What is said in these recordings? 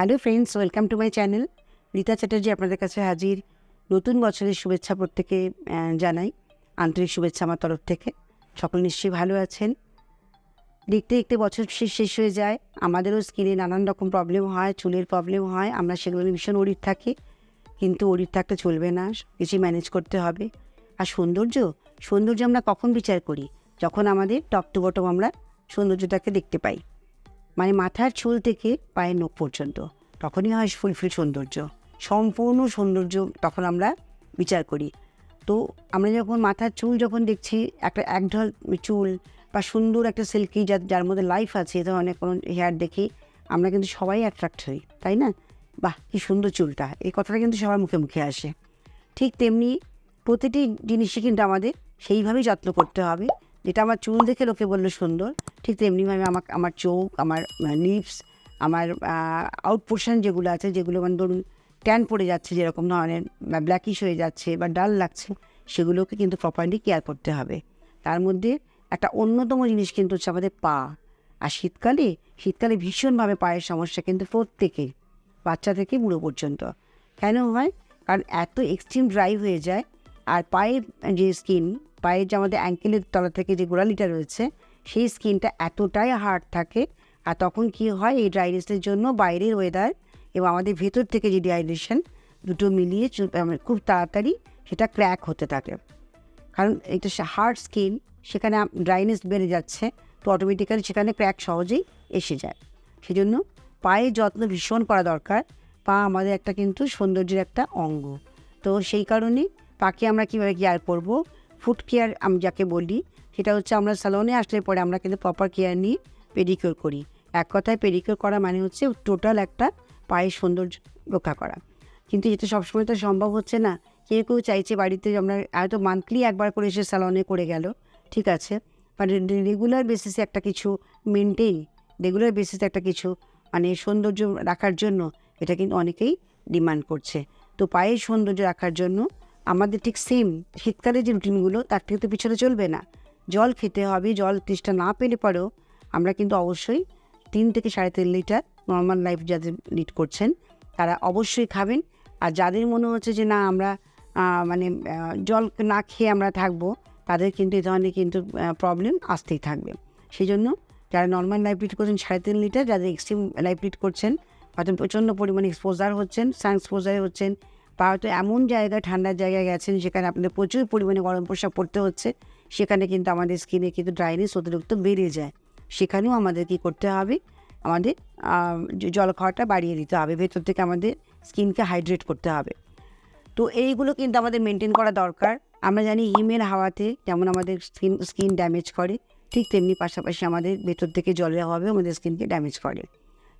Hello friends, welcome to my channel. Rita Chatterjee আপনাদের কাছে হাজির। নতুন বছরের শুভেচ্ছা প্রত্যেকে জানাই। আন্তরিক শুভেচ্ছা আমার তরফ থেকে। সকল নিশ্চয়ই ভালো আছেন। দেখতে দেখতে বছর শেষ শেষ হয়ে যায়। আমাদেরও স্কিনে নানান রকম প্রবলেম হয়, চুলের প্রবলেম হয়। আমরা সেগুলো ভীষণ অরির থাকি। কিন্তু অরির থাকতে চলবে না কিছু ম্যানেজ করতে হবে। আর সৌন্দর্য সৌন্দর্য আমরা কখন বিচার করি? যখন আমাদের টপ টু বটম আমরা সৌন্দর্যটাকে দেখতে পাই। মানে মাথার চুল থেকে পায়ের নখ পর্যন্ত। তখনই হয় ফুলফিল সৌন্দর্য। সম্পূর্ণ সৌন্দর্য তখন আমরা বিচার করি। তো আমরা যখন মাথার চুল যখন দেখছি, একটা একঢল চুল বা সুন্দর একটা সিল্কি যার যার মধ্যে লাইফ আছে, এ ধরনের কোনো হেয়ার দেখি, আমরা কিন্তু সবাই অ্যাট্রাক্ট হই, তাই না? বাহ, কি সুন্দর চুলটা। এই কথাটা কিন্তু সবার মুখে মুখে আসে। ঠিক তেমনি প্রতিটি জিনিসই কিন্তু আমাদের সেইভাবেই যত্ন করতে হবে। যেটা আমার চুল দেখে লোকে বলল সুন্দর, ঠিক তেমনিভাবে আমার আমার চোখ, আমার লিপস, আমার আউট পোর্শন যেগুলো আছে, যেগুলো মানে ধরুন ট্যান পড়ে যাচ্ছে যেরকম ধরনের ব্ল্যাকিশ হয়ে যাচ্ছে বা ডাল লাগছে, সেগুলোকে কিন্তু প্রপারলি কেয়ার করতে হবে। তার মধ্যে একটা অন্যতম জিনিস কিন্তু হচ্ছে আমাদের পা। আর শীতকালে শীতকালে ভীষণভাবে পায়ের সমস্যা কিন্তু প্রত্যেকের বাচ্চা থেকে বুড়ো পর্যন্ত। কেন হয়? কারণ এত এক্সট্রিম ড্রাই হয়ে যায়, আর পায়ের যে স্কিন পায়ের যে আমাদের অ্যাঙ্কেলের তলা থেকে যে গোড়ালিটা রয়েছে, সেই স্কিনটা এতটাই হার্ড থাকে। আর তখন কি হয়, এই ড্রাইনেসের জন্য বাইরের ওয়েদার এবং আমাদের ভেতর থেকে যে ডিহাইড্রেশন দুটো মিলিয়ে আমার খুব তাড়াতাড়ি সেটা ক্র্যাক হতে থাকে। কারণ এটা হার্ড স্কিন সেখানে ড্রাইনেস বেড়ে যাচ্ছে, তো অটোমেটিক্যালি সেখানে ক্র্যাক সহজেই এসে যায়। সেজন্য পায়ের যত্ন ভীষণ করা দরকার। পা আমাদের একটা কিন্তু সৌন্দর্যের একটা অঙ্গ। তো সেই কারণে পাকে আমরা কীভাবে কেয়ার করব? ফুড কেয়ার আমি যাকে বলি, সেটা হচ্ছে আমরা স্যালনে আসলে পরে আমরা কিন্তু প্রপার কেয়ার নিয়ে পেডিকিওর করি। এক কথায় পেডিকিওর করা মানে হচ্ছে টোটাল একটা পায়ের সৌন্দর্য রক্ষা করা। কিন্তু এটা সবসময় তো সম্ভব হচ্ছে না। কেউ কেউ চাইছে বাড়িতে আমরা হয়তো মান্থলি একবার করে এসে স্যালনে করে গেল, ঠিক আছে? মানে রেগুলার বেসিসে একটা কিছু মেনটেন রেগুলার বেসিসে একটা কিছু মানে সৌন্দর্য রাখার জন্য এটা কিন্তু অনেকেই ডিমান্ড করছে। তো পায়ের সৌন্দর্য রাখার জন্য আমাদের ঠিক সেম শীতকালে যে রুটিনগুলো, তার থেকে তো পিছনে চলবে না। জল খেতে হবে, জল তেষ্টা না পেলে পরেও আমরা কিন্তু অবশ্যই তিন থেকে সাড়ে তিন লিটার নর্মাল লাইফ যাদের লিড করছেন, তারা অবশ্যই খাবেন। আর যাদের মনে হচ্ছে যে না, আমরা মানে জল না খেয়ে আমরা থাকব, তাদের কিন্তু এই ধরনের কিন্তু প্রবলেম আসতেই থাকবে। সেই জন্য যারা নর্মাল লাইফ লিড করছেন, সাড়ে তিন লিটার, যাদের এক্সট্রিম লাইফ লিড করছেন হয়তো প্রচণ্ড পরিমাণে এক্সপোজার হচ্ছেন সান এক্সপোজার হচ্ছেন হয়তো এমন জায়গায় ঠান্ডার জায়গায় গেছেন যেখানে আপনাদের প্রচুর পরিমাণে গরম পোশাক পরতে হচ্ছে। সেখানে কিন্তু আমাদের স্কিনে কিন্তু ড্রাইনেস অতিরিক্ত বেড়ে যায়। সেখানেও আমাদের কী করতে হবে? আমাদের জল খাওয়াটা বাড়িয়ে দিতে হবে। ভেতর থেকে আমাদের স্কিনকে হাইড্রেট করতে হবে। তো এইগুলো কিন্তু আমাদের মেনটেন করা দরকার। আমরা জানি হিমের হাওয়াতে যেমন আমাদের স্কিন স্কিন ড্যামেজ করে, ঠিক তেমনি পাশাপাশি আমাদের ভেতর থেকে জলের অভাবে আমাদের স্কিনকে ড্যামেজ করে।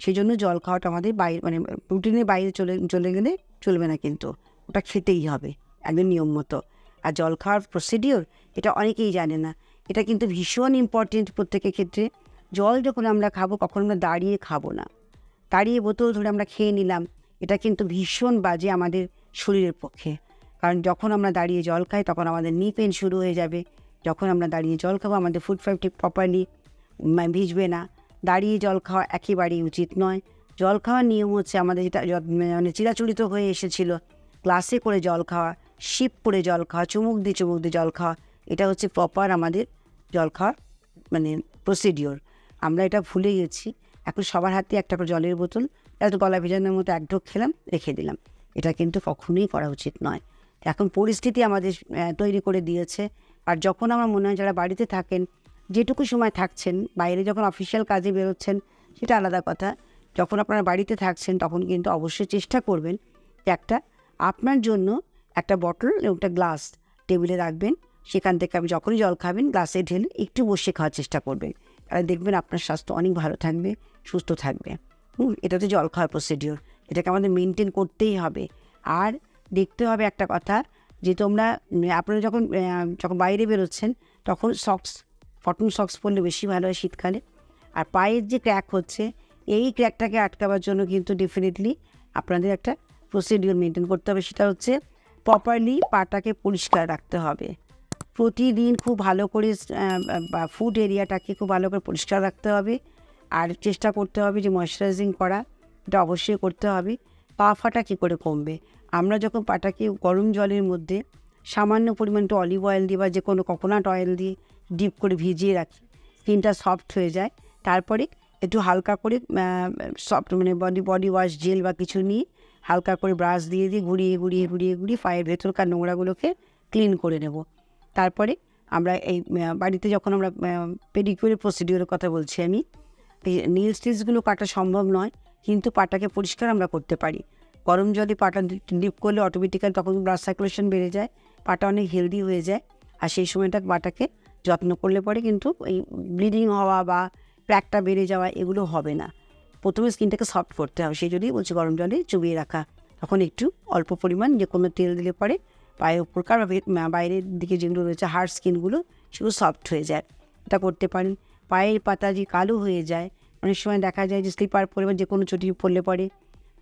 সেই জন্য জল খাওয়াটা আমাদের বাইরে মানে রুটিনের বাইরে চলে চলে গেলে চলবে না কিন্তু। ওটা খেতেই হবে, একদম নিয়ম মতো। আর জল খাওয়ার প্রসিডিওর এটা অনেকেই জানে না। এটা কিন্তু ভীষণ ইম্পর্টেন্ট প্রত্যেকের ক্ষেত্রে। জল যখন আমরা খাব, কখন আমরা দাঁড়িয়ে খাব না। দাঁড়িয়ে বোতল ধরে আমরা খেয়ে নিলাম, এটা কিন্তু ভীষণ বাজে আমাদের শরীরের পক্ষে। কারণ যখন আমরা দাঁড়িয়ে জল খাই, তখন আমাদের নি পেন শুরু হয়ে যাবে। যখন আমরা দাঁড়িয়ে জল খাব, আমাদের ফুড ফাইভ ঠিক প্রপারলি ভিজবে না। দাঁড়িয়ে জল খাওয়া একেবারেই উচিত নয়। জল খাওয়ার নিয়ম হচ্ছে আমাদের যেটা মানে চিরাচরিত হয়ে এসেছিল। গ্লাসে করে জল খাওয়া, শিপ করে জল খাওয়া, চুমুক দিয়ে চুমুক দিয়ে জল খাওয়া, এটা হচ্ছে প্রপার আমাদের জল খাওয়ার মানে প্রসিডিওর আমরা এটা ভুলে গেছি। এখন সবার হাতে একটা করে জলের বোতল, এত গলা ভেজানোর মতো এক ঢোক খেলাম, রেখে দিলাম। এটা কিন্তু কখনোই করা উচিত নয়। এখন পরিস্থিতি আমাদের তৈরি করে দিয়েছে। আর যখন আমার মনে হয় যারা বাড়িতে থাকেন যেটুকু সময় থাকছেন, বাইরে যখন অফিসিয়াল কাজে বেরোচ্ছেন, সেটা আলাদা কথা। যখন আপনারা বাড়িতে থাকছেন, তখন কিন্তু অবশ্যই চেষ্টা করবেন যে একটা আপনার জন্য একটা বটল এবং একটা গ্লাস টেবিলে রাখবেন। সেখান থেকে আপনি যখনই জল খাবেন গ্লাসে ঢেলে একটু বসে খাওয়ার চেষ্টা করবেন। তাহলে দেখবেন আপনার স্বাস্থ্য অনেক ভালো থাকবে, সুস্থ থাকবে। হুম এটা তো জল খাওয়ার প্রসিডিওর এটাকে আমাদের মেনটেন করতেই হবে। আর দেখতে হবে একটা কথা যে তোমরা, আপনারা যখন যখন বাইরে বেরোচ্ছেন, তখন সক্স কটন সক্স পরলে বেশি ভালো হয় শীতকালে। আর পায়ের যে ক্র্যাক হচ্ছে, এই ক্র্যাকটাকে আটকাবার জন্য কিন্তু ডেফিনেটলি আপনাদের একটা প্রসিডিওর মেনটেন করতে হবে। সেটা হচ্ছে প্রপারলি পাটাকে পরিষ্কার রাখতে হবে। প্রতিদিন খুব ভালো করে ফুড এরিয়াটাকে খুব ভালো করে পরিষ্কার রাখতে হবে। আর চেষ্টা করতে হবে যে ময়শ্চারাইজিং করা, এটা অবশ্যই করতে হবে। পা ফাটা কী করে কমবে? আমরা যখন পাটাকে গরম জলের মধ্যে সামান্য পরিমাণ একটু অলিভ অয়েল দিয়ে বা যে কোনো কোকোনাট অয়েল দিয়ে ডিপ করে ভিজিয়ে রাখি। স্কিনটা সফট হয়ে যায়। তারপরে একটু হালকা করে সফট মানে বডি বডি ওয়াশ জেল বা কিছু নিয়ে হালকা করে ব্রাশ দিয়ে দিয়ে ঘুরিয়ে ঘুরিয়ে ঘুরিয়ে ঘুরিয়ে পায়ের ভেতরকার নোংরাগুলোকে ক্লিন করে নেব। তারপরে আমরা এই বাড়িতে যখন আমরা পেডিকিউরের প্রসিডিওরের কথা বলছি আমি, এই নীল স্টিচগুলো কাটা সম্ভব নয়, কিন্তু পাটাকে পরিষ্কার আমরা করতে পারি। গরম জলে পাটা ডিপ করলে অটোমেটিক্যালি তখন ব্লাড সার্কুলেশন বেড়ে যায়, পাটা অনেক হেলদি হয়ে যায়, আর সেই সময়টা পাটাকে যত্ন করলে পরে কিন্তু এই ব্লিডিং হওয়া বা ক্র্যাকটা বেড়ে যাওয়া এগুলো হবে না। প্রথমে স্কিনটাকে সফট করতে হবে সেই জন্যই বলছি গরম জলে চুবিয়ে রাখা, তখন একটু অল্প পরিমাণ যে কোনো তেল দিলে পরে পায়ের উপরকার বা বাইরের দিকে যেগুলো রয়েছে হার্ড স্কিনগুলো সেগুলো সফট হয়ে যায়। এটা করতে পারেন। পায়ের পাতা যে কালো হয়ে যায়, অনেক সময় দেখা যায় যে স্লিপার পরিমাণ যে কোনো চটি পড়লে পরে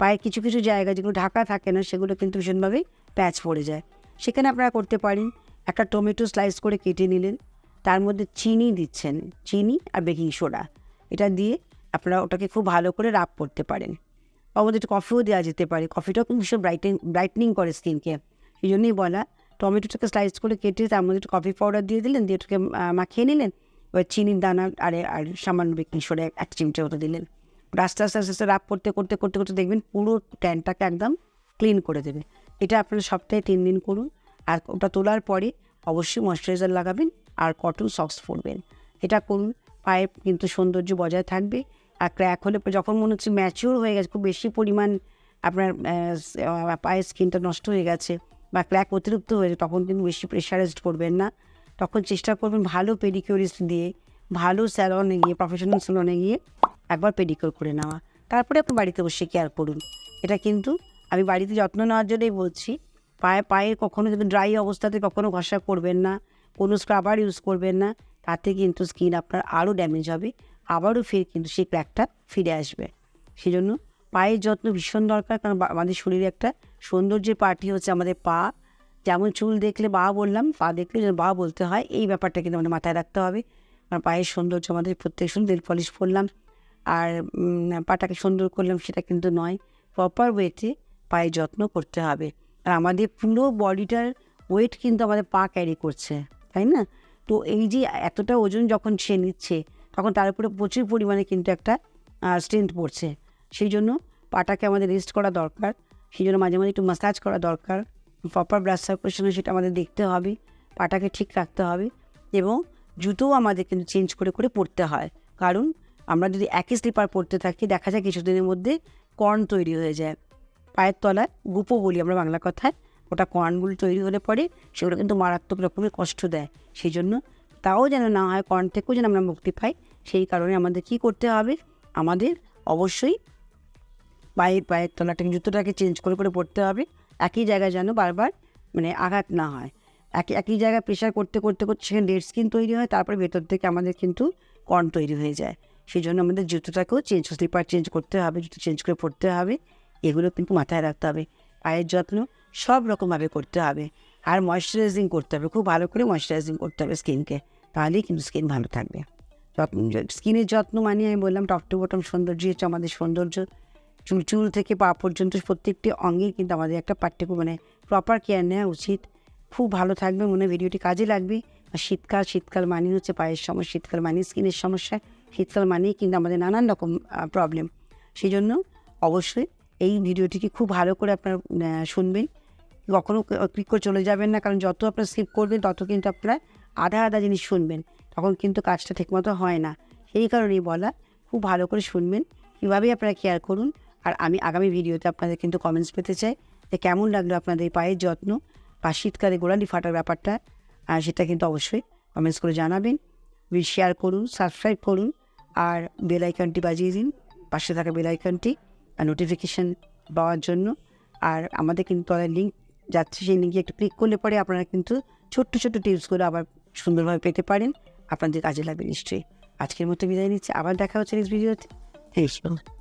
পায়ের কিছু কিছু জায়গা যেগুলো ঢাকা থাকে না, সেগুলো কিন্তু ভীষণভাবেই প্যাচ পড়ে যায়। সেখানে আপনারা করতে পারেন, একটা টমেটো স্লাইস করে কেটে নিলেন। তার মধ্যে চিনি দিচ্ছেন। চিনি আর বেকিং সোডা। এটা দিয়ে আপনারা ওটাকে খুব ভালো করে রাব করতে পারেন। মধ্যে একটু কফিও দেওয়া যেতে পারে। কফিটাও ভীষণ ব্রাইটেন ব্রাইটনিং করে স্কিনকে সেই জন্যই বলা, টমেটোটাকে স্লাইস করে কেটে তার মধ্যে একটু কফি পাউডার দিয়ে দিলেন, দিয়ে ওটাকে মাখিয়ে নিলেন। এবার চিনির দানা আর আর সামান্য বেকিং সোডা এক চিমটে ওটা দিলেন। আস্তে আস্তে আস্তে আস্তে রাব করতে করতে করতে করতে দেখবেন পুরো ট্যানটাকে একদম ক্লিন করে দেবে। এটা আপনারা সপ্তাহে তিন দিন করুন। আর ওটা তোলার পরে অবশ্যই ময়শ্চারাইজার লাগাবেন। আর কটন সক্স পরবেন। এটা করুন পায়ের কিন্তু সৌন্দর্য বজায় থাকবে। আর ক্র্যাক হলে যখন মনে হচ্ছে ম্যাচিওর হয়ে গেছে, খুব বেশি পরিমাণ আপনার পায়ের স্কিনটা নষ্ট হয়ে গেছে বা ক্র্যাক অতিরিক্ত হয়েছে তখন কিন্তু বেশি প্রেশারাইজড করবেন না। তখন চেষ্টা করবেন ভালো পেডিকিউরিস্ট দিয়ে, ভালো স্যালনে গিয়ে প্রফেশনাল স্যালনে গিয়ে একবার পেডিকিউর করে নেওয়া। তারপরে আপনি বাড়িতে বসে কেয়ার করুন। এটা কিন্তু আমি বাড়িতে যত্ন নেওয়ার জন্যই বলছি, পায়ে পায়ে কখনো যদি ড্রাই অবস্থাতে কখনো ঘষা করবেন না কোনো স্ক্রাবার ইউজ করবেন না। তাতে কিন্তু স্কিন আপনার আরও ড্যামেজ হবে, আবারও ফের কিন্তু সেই ক্র্যাকটা ফিরে আসবে। সেই জন্য পায়ের যত্ন ভীষণ দরকার, কারণ আমাদের শরীরে একটা সৌন্দর্যের পার্টি হচ্ছে আমাদের পা। যেমন চুল দেখলে বা বললাম, পা দেখলে যেন বা বলতে হয়, এই ব্যাপারটা কিন্তু আমাদের মাথায় রাখতে হবে। কারণ পায়ের সৌন্দর্য আমাদের প্রত্যেক নেল পলিশ পরলাম আর পাটাকে সুন্দর করলাম সেটা কিন্তু নয় প্রপার ওয়েতে পায়ের যত্ন করতে হবে। আর আমাদের পুরো বডিটার ওয়েট কিন্তু আমাদের পা ক্যারি করছে। তাই না? তো এই যে এতটা ওজন যখন সে নিচ্ছে, তখন তার উপরে প্রচুর পরিমাণে কিন্তু একটা স্ট্রেংথ পড়ছে। সেই জন্য পাটাকে আমাদের রেস্ট করা দরকার। সেই জন্য মাঝে মাঝে একটু মাসাজ করা দরকার। প্রপার ব্লাড সার্কুলেশন সেটা আমাদের দেখতে হবে। পাটাকে ঠিক রাখতে হবে এবং জুতোও আমাদের কিন্তু চেঞ্জ করে করে পরতে হয়। কারণ আমরা যদি একই স্লিপার পরতে থাকি, দেখা যায় কিছুদিনের মধ্যে কর্ন তৈরি হয়ে যায়। পায়ের তলায় গুপো বলি আমরা বাংলা কথায়। ওটা কর্নগুলো তৈরি হলে পরে সেগুলো কিন্তু মারাত্মক রকমের কষ্ট দেয়। সেই জন্য তাও যেন না হয় কর্ন থেকেও যেন আমরা মুক্তি পাই, সেই কারণে আমাদের কি করতে হবে? আমাদের অবশ্যই পায়ের পায়ের তলাটাকে জুতোটাকে চেঞ্জ করে করে পড়তে হবে। একই জায়গায় যেন বারবার মানে আঘাত না হয়। একই একই জায়গায় প্রেশার করতে করতে করতে সেখানে ডেড স্কিন তৈরি হয়, তারপরে ভেতর থেকে আমাদের কিন্তু কর্ন তৈরি হয়ে যায়। সেই জন্য আমাদের জুতোটাকেও চেঞ্জ স্লিপার চেঞ্জ করতে হবে, জুতো চেঞ্জ করে পড়তে হবে। এগুলো কিন্তু মাথায় রাখতে হবে। পায়ের যত্ন সব রকমভাবে করতে হবে। আর ময়শ্চারাইজিং করতে হবে, খুব ভালো করে ময়শ্চারাইজিং করতে হবে স্কিনকে তাহলেই কিন্তু স্কিন ভালো থাকবে। স্কিনের যত্ন মানে আমি বললাম টপ টু বটম সৌন্দর্য হচ্ছে আমাদের সৌন্দর্য। চুল চুল থেকে পা পর্যন্ত প্রত্যেকটি অঙ্গে কিন্তু আমাদের একটা পার্টিকুলার মানে প্রপার কেয়ার নেওয়া উচিত। খুব ভালো থাকবে মনে ভিডিওটি কাজে লাগবে। আর শীতকাল শীতকাল মানে হচ্ছে পায়ের সমস্যা, শীতকাল মানে স্কিনের সমস্যা। শীতকাল মানেই কিন্তু আমাদের নানান রকম প্রবলেম সেই জন্য অবশ্যই এই ভিডিওটিকে খুব ভালো করে আপনারা শুনবেন। কখনও ক্লিক করে চলে যাবেন না, কারণ যত আপনার স্কিপ করবেন, তত কিন্তু আপনারা আধা আধা জিনিস শুনবেন। তখন কিন্তু কাজটা ঠিকমতো হয় না। সেই কারণেই বলা, খুব ভালো করে শুনবেন কীভাবে আপনারা কেয়ার করুন। আর আমি আগামী ভিডিওতে আপনাদের কিন্তু কমেন্টস পেতে চাই যে কেমন লাগল আপনাদের পায়ের যত্ন বা শীতকালে গোড়ালি ফাটার ব্যাপারটা। সেটা কিন্তু অবশ্যই কমেন্টস করে জানাবেন। শেয়ার করুন সাবস্ক্রাইব করুন, আর বেল আইকনটি বাজিয়ে দিন, পাশে থাকা বেল আর নোটিফিকেশান পাওয়ার জন্য। আর আমাদের কিন্তু তলায় লিঙ্ক যাচ্ছে সেই লিঙ্কে একটু ক্লিক করলে পরে আপনারা কিন্তু ছোট্ট ছোট্ট টিপসগুলো আবার সুন্দরভাবে পেতে পারেন। আপনাদের কাজে লাগবে নিশ্চয়ই। আজকের মতো বিদায় নিচ্ছি। আবার দেখা হচ্ছে নেক্সট ভিডিওতে থ্যাংক ইউ